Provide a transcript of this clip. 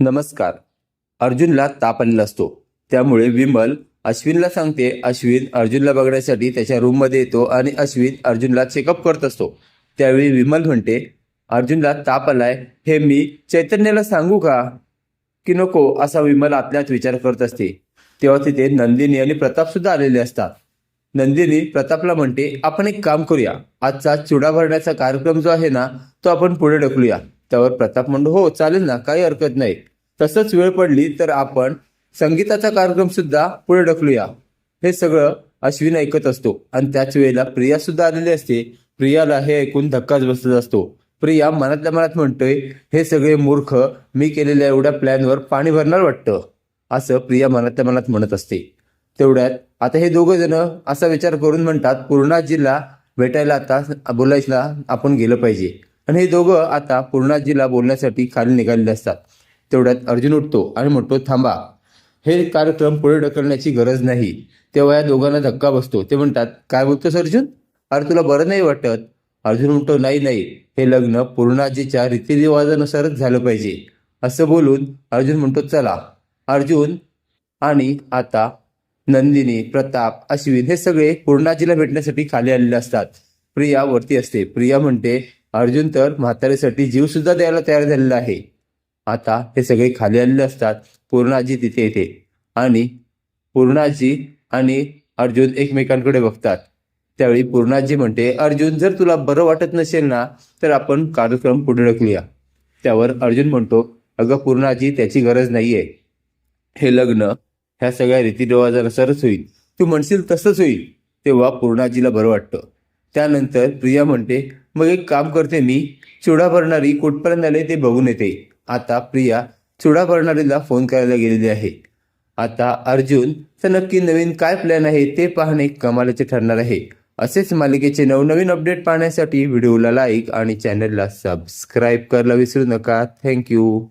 नमस्कार. अर्जुनला ताप आलेला असतो. त्यामुळे विमल अश्विनला सांगते अश्विन अर्जुनला बघण्यासाठी त्याच्या रूममध्ये येतो आणि अश्विन अर्जुनला चेकअप करत असतो. त्यावेळी विमल म्हणते अर्जुनला ताप आलाय. हे मी चैतन्याला सांगू का? की नको असा विमल आपल्यात विचार करत असते. तेव्हा तिथे नंदिनी आणि प्रताप सुद्धा आलेले असतात. नंदिनी प्रतापला म्हणते आपण एक काम करूया. आजचा चुडा भरण्याचा कार्यक्रम जो आहे ना तो आपण पुढे ढकलूया. त्यावर प्रताप म्हणतो हो चालेल ना काही हरकत नाही. तसंच वेळ पडली तर आपण संगीताचा कार्यक्रम सुद्धा पुढे ढकलूया. हे सगळं अश्विन ऐकत असतो. आणि त्याच वेळेला प्रिया सुद्धा आलेली असते. प्रियाला हे ऐकून धक्काच बसत असतो. प्रिया मनातल्या मनात म्हणतोय हे सगळे मूर्ख मी केलेल्या एवढ्या प्लॅनवर पाणी भरणार वाटतं. असं प्रिया मनातल्या मनात म्हणत असते. तेवढ्यात आता हे दोघं जण असा विचार करून म्हणतात पूर्णाजीला भेटायला आता बोलायला आपण गेलं पाहिजे. आणि हे दोघं आता पूर्णाजीला बोलण्यासाठी खाली निघालेले असतात. तेवढ्यात अर्जुन उठतो आणि म्हणतो थांबा हे कार्यक्रम पुढे ढकलण्याची गरज नाही. तेव्हा या दोघांना धक्का बसतो. ते म्हणतात काय बोलतोस अर्जुन? अरे तुला बरं नाही वाटत. अर्जुन म्हणतो नाही नाही. हे लग्न पूर्णाजीच्या रीतिरिवाजानुसारच झालं पाहिजे. असं बोलून अर्जुन म्हणतो चला अर्जुन आणि आता नंदिनी प्रताप अश्विन हे सगळे पूर्णाजीला भेटण्यासाठी खाली आलेले असतात. प्रिया वरती असते. प्रिया म्हणते अर्जुन तर म्हातारीसाठी जीव सुद्धा द्यायला तयार झालेला आहे. आता हे सगळे खाली आलेले असतात. पूर्णाजी तिथे येते. आणि पूर्णाजी आणि अर्जुन एकमेकांकडे बघतात. त्यावेळी पूर्णाजी म्हणते अर्जुन जर तुला बरं वाटत नसेल ना तर आपण कार्यक्रम पुढे ढकलूया. त्यावर अर्जुन म्हणतो अगं पूर्णाजी त्याची गरज नाही आहे हे लग्न ह्या सगळ्या रीतीरिवाजानुसारच होईल. तू म्हणशील तसंच होईल. तेव्हा पूर्णाजीला बरं वाटतं. त्यानंतर प्रिया म्हणते मग एक काम करते मी. चुडा भरणारी कुठपर्यंत आले ते बघून येते. आता प्रिया चुडा भरणारीला फोन करायला गेलेली आहे. आता अर्जुन तर नक्की नवीन काय प्लॅन आहे ते पाहणे कमालाचे ठरणार आहे. असेच मालिकेचे नवनवीन अपडेट पाहण्यासाठी व्हिडिओला लाईक आणि चॅनलला सबस्क्राईब करायला विसरू नका. थँक्यू